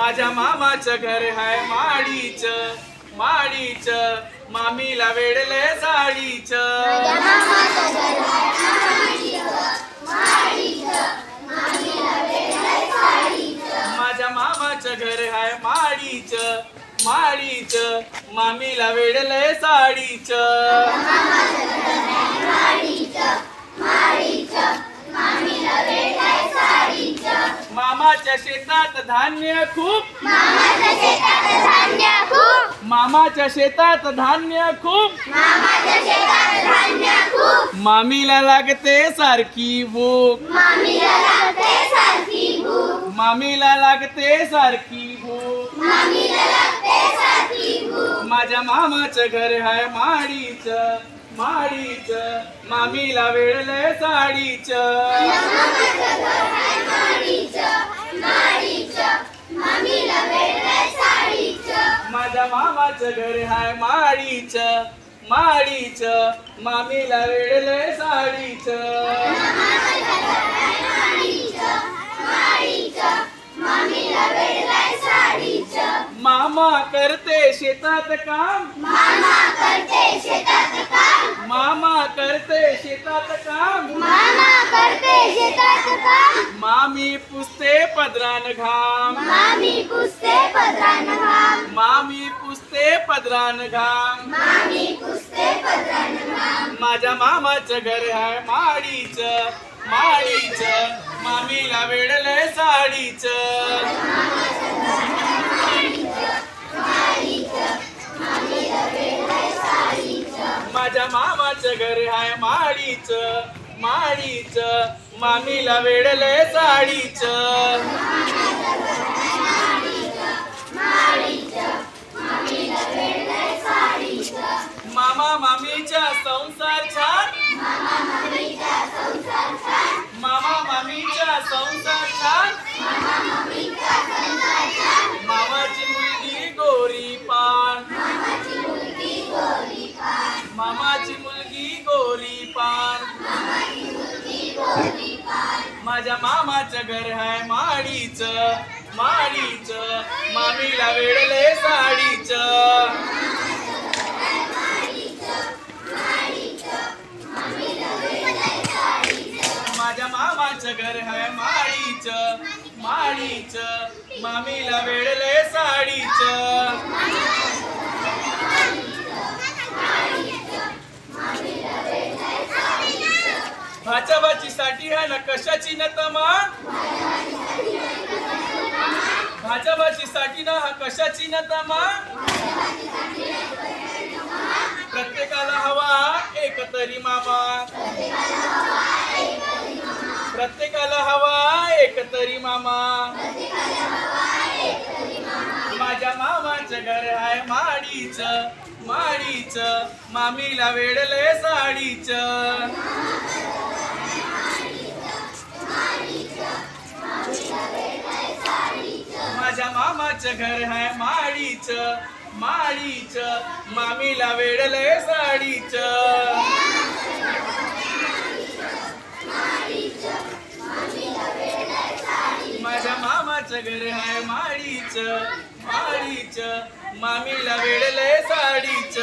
माझ्या मामाचं घर हाय माडीच माडीच. मामीला वेडले साडीच. माझ्या मामाचं घर हाय माडीच माडीच. मामीला वेडले साडीच. मामाच्या शेतात धान्य खूप. मामाच्या शेतात धान्य खूप. मामाच्या शेतात धान्य खूप. मामाच्या शेतात धान्य खूप. मामीला लागते सारखी भूक. मामीला लागते सारखी भूक. मामीला लागते सारखी भूक. मामीला लागते सारखी भूक. माझ्या मामाचं घर हाय माडीच माडीच. मामीला वेळले साडीचं. माझ्या मामाचं घर हाय माडीच माडीच मामीला वेळले साडीच. मामा करते शेतात काम. मामा करते शेतात काम मामा करते शेतात काम. मामा करते शेतात काम. मामी पुसते पदरान घाम. मामी पुसते पदरान घाम. मामी पुसते पदरान घाम. मामी पुसते पदरान घाम. माझ्या मामाचं घर आहे माडीच. माडीच. मामीला वेडलंय साडीच. घर आहे माळीच माळीच मामीला वेडलंय साडीच. माझ्या मामाचं घर आहे माडीच माडीच. मामीला वेळले साडीच. माझ्या मामाचं घर आहे माडीच माडीच. मामीला वेडले साडीच. भाच्याबाची साठी आहे ना कशाची न तमान भाच्याबाची साठी ना हा कशाची न तमान प्रत्येकाला हवा एक तरी मामा. प्रत्येकाला हवा एक तरी मामा. माझ्या मामाचं घर आहे माडीच माडीच. मामीला वेडले साडीच माझ्या मामाचं घर आहे माळीच माळीच मामीला वेडलय साडीच. माझ्या मामाचं घर आहे माळीच माळीच मामीला वेडलय साडीच.